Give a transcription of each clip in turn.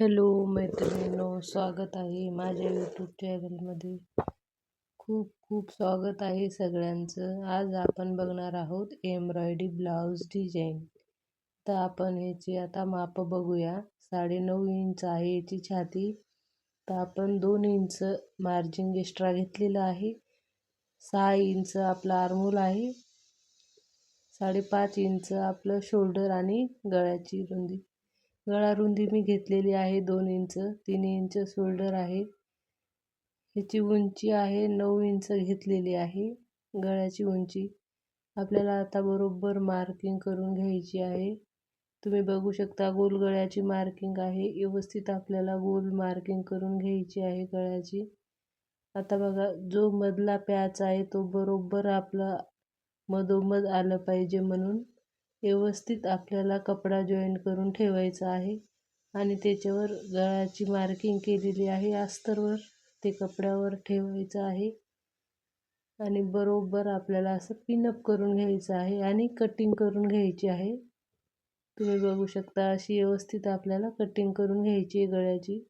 Hello मैत्रिणींनो स्वागत आहे माझ्या यूट्यूब चॅनलमध्ये खूप खूप स्वागत आहे सगळ्यांचं. आज आपण बघणार आहोत एम्ब्रॉयडरी ब्लाऊज डिझाईन. तर आपण ह्याची आता माप बघूया. साडेनऊ इंच आहे याची छाती. तर आपण दोन इंच मार्जिन एक्स्ट्रा घेतलेलं आहे. सहा इंच आपला आरमूल आहे. साडेपाच इंच आपलं शोल्डर आणि गळ्याची रुंदी. गळा रुंदी मी घेतलेली आहे. दोन इंच तीन इंच शोल्डर आहे. ह्याची उंची आहे. नऊ इंच घेतलेली आहे. गळ्याची उंची आपल्याला आता बरोबर मार्किंग करून घ्यायची आहे. तुम्ही बघू शकता गोल गळ्याची मार्किंग आहे. व्यवस्थित आपल्याला गोल मार्किंग करून घ्यायची आहे गळ्याची. आता बघा जो मधला पॅच आहे तो बरोबर आपला मधोमध आलं पाहिजे म्हणून. व्यवस्थित आपल्याला कपडा जॉईन करून ठेवायचा आहे. आणि त्याच्यावर गळ्याची मार्किंग केलेली आहे. अस्तरवर ते कपड्यावर ठेवायचं आहे. आणि बरोबर आपल्याला असं पिनअप करून घ्यायचं आहे आणि कटिंग करून घ्यायची आहे. तुम्ही बघू शकता अशी व्यवस्थित आपल्याला कटिंग करून घ्यायची आहे गळ्याची.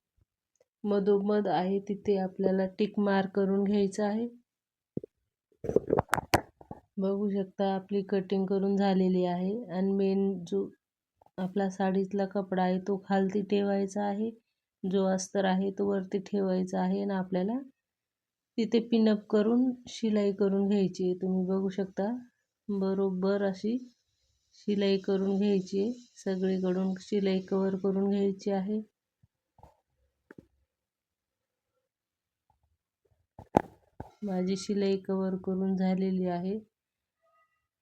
मधोमध आहे तिथे आपल्याला टिक मार्क करून घ्यायचं आहे. बघू शकता आपली कटिंग करून झालेली आहे आणि मेन जो आपला साडीतला कपडा आहे तो खालती ठेवायचा आहे. जो अस्तर आहे तो वरती ठेवायचा आहे आणि आपल्याला तिथे पिनअप करून शिलाई करून घ्यायची आहे. तुम्ही बघू शकता बरोबर अशी शिलाई करून घ्यायची आहे. सगळीकडून शिलाई कवर करून घ्यायची आहे. माझी शिलाई कवर करून झालेली आहे.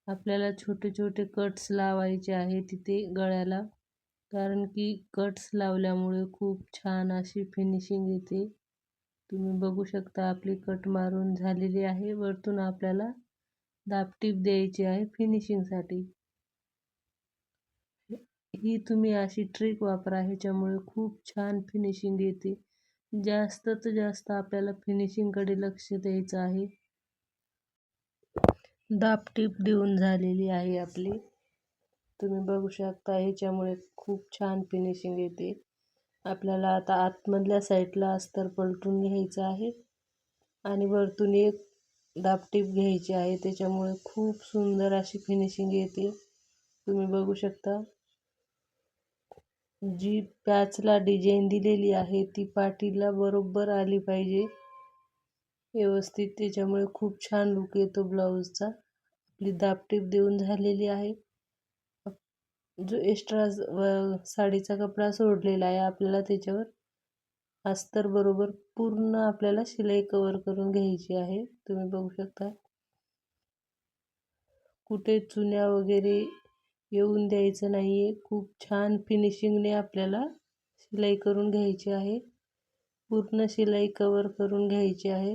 आपल्याला छोटे छोटे कट्स लावायचे आहे तिथे गळ्याला. कारण की कट्स लावल्यामुळे खूप छान अशी फिनिशिंग येते. तुम्ही बघू शकता आपली कट मारून झालेली आहे. वरतून आपल्याला दापटीप द्यायची आहे फिनिशिंगसाठी ही तुम्ही अशी ट्रिक वापरा ह्याच्यामुळे खूप छान फिनिशिंग येते. जास्त तर जास्त आपल्याला फिनिशिंगकडे लक्ष द्यायचं आहे. दापटीप देऊन झालेली आहे आपली. तुम्ही बघू शकता ह्याच्यामुळे खूप छान फिनिशिंग येते. आपल्याला आता आतमधल्या साईडला अस्तर पलटून घ्यायचं आहे. आणि वरतून एक दापटीप घ्यायची आहे त्याच्यामुळे खूप सुंदर अशी फिनिशिंग येते. तुम्ही बघू शकता. जी पॅचला डिझाईन दिलेली आहे ती पाठीला बरोबर आली पाहिजे. व्यवस्थित. त्याच्यामुळे खूप छान लुक येतो ब्लाऊजचा आपली दापटीप देऊन झालेली आहे. जो एक्स्ट्रा साडीचा कपडा सोडलेला आहे आपल्याला त्याच्यावर अस्तर बरोबर पूर्ण आपल्याला शिलाई कवर करून घ्यायची आहे. तुम्ही बघू शकता. कुठे चुन्या वगैरे येऊन द्यायचं नाही आहे खूप छान फिनिशिंगने आपल्याला शिलाई करून घ्यायची आहे. पूर्ण शिलाई कवर करून घ्यायची आहे.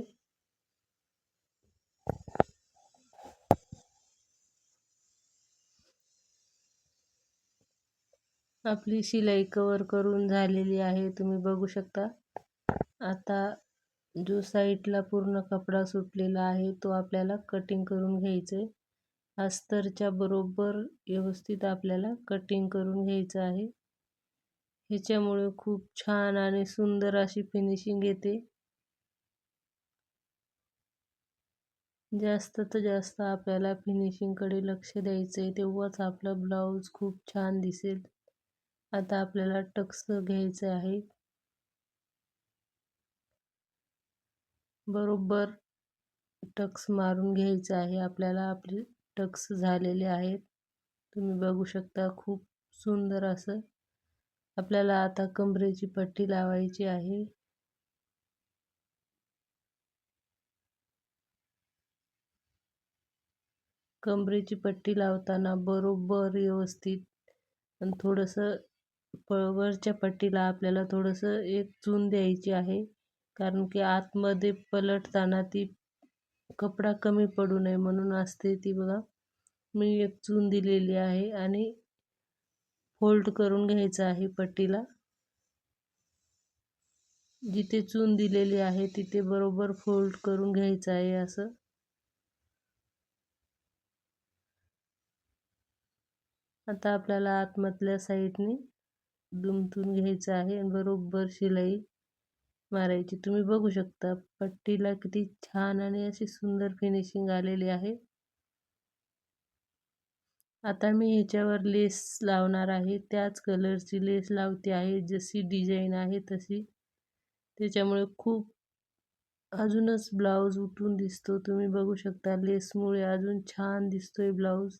आपली शिलाई कवर करून झालेली आहे. तुम्ही बघू शकता. आता जो साईडला पूर्ण कपडा सुटलेला आहे तो आपल्याला कटिंग करून घ्यायचं आहे अस्तरच्या बरोबर व्यवस्थित आपल्याला कटिंग करून घ्यायचं आहे. ह्याच्यामुळे खूप छान आणि सुंदर अशी फिनिशिंग येते. जास्त तर जास्त आपल्याला फिनिशिंगकडे लक्ष द्यायचं आहे तेव्हाच आपलं ब्लाऊज खूप छान दिसेल. आता आपल्याला टक्स घ्यायचं आहे. बरोबर टक्स मारून घ्यायचं आहे. आपल्याला आपले टक्स झालेले आहेत. तुम्ही बघू शकता खूप सुंदर असं आपल्याला आता कमरेची पट्टी लावायची आहे. कमरेची पट्टी लावताना बरोबर व्यवस्थित आणि थोडंसं प वरच्या पट्टीला आपल्याला थोडंसं एक चून द्यायची आहे. कारण की आतमध्ये पलटताना ती कपडा कमी पडू नये म्हणून असते ती बघा. मी एक चून दिलेली आहे आणि फोल्ड करून घ्यायचं आहे पट्टीला. जिथे चून दिलेली आहे तिथे बरोबर फोल्ड करून घ्यायचं आहे असं. आता आपल्याला आतमधल्या साईडने दुमटून घ्यायचं आहे आणि बरोबर शिलाई मारायची. तुम्ही बघू शकता पट्टीला किती छान आणि अशी सुंदर फिनिशिंग आलेली आहे. आता मी ह्याच्यावर लेस लावणार आहे. त्याच कलरची लेस लावते आहे. जशी डिझाईन आहे तशी. त्याच्यामुळे खूप अजूनच ब्लाऊज उठून दिसतो. तुम्ही बघू शकता लेसमुळे अजून छान दिसतोय ब्लाऊज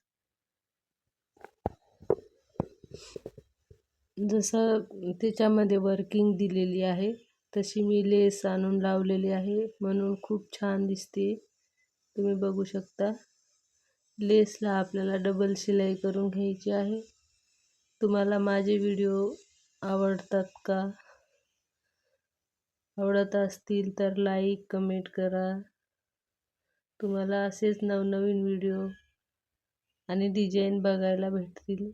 जसं त्याच्यामध्ये वर्किंग दिलेली आहे तशी मी लेस आणून लावलेली आहे. म्हणून खूप छान दिसते. तुम्ही बघू शकता. लेसला आपल्याला डबल शिलाई करून घ्यायची आहे. तुम्हाला माझे व्हिडिओ आवडतात का? आवडत असतील तर लाईक कमेंट करा. तुम्हाला असेच नवनवीन व्हिडिओ आणि डिझाईन बघायला भेटतील.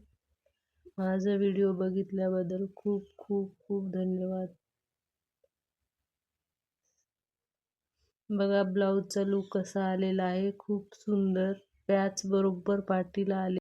माझा व्हिडिओ बघितल्याबद्दल खूप खूप खूप धन्यवाद. बघा ब्लाऊजचा लूक कसा आलेला आहे. खूप सुंदर. पॅच बरोबर पाठीला आले.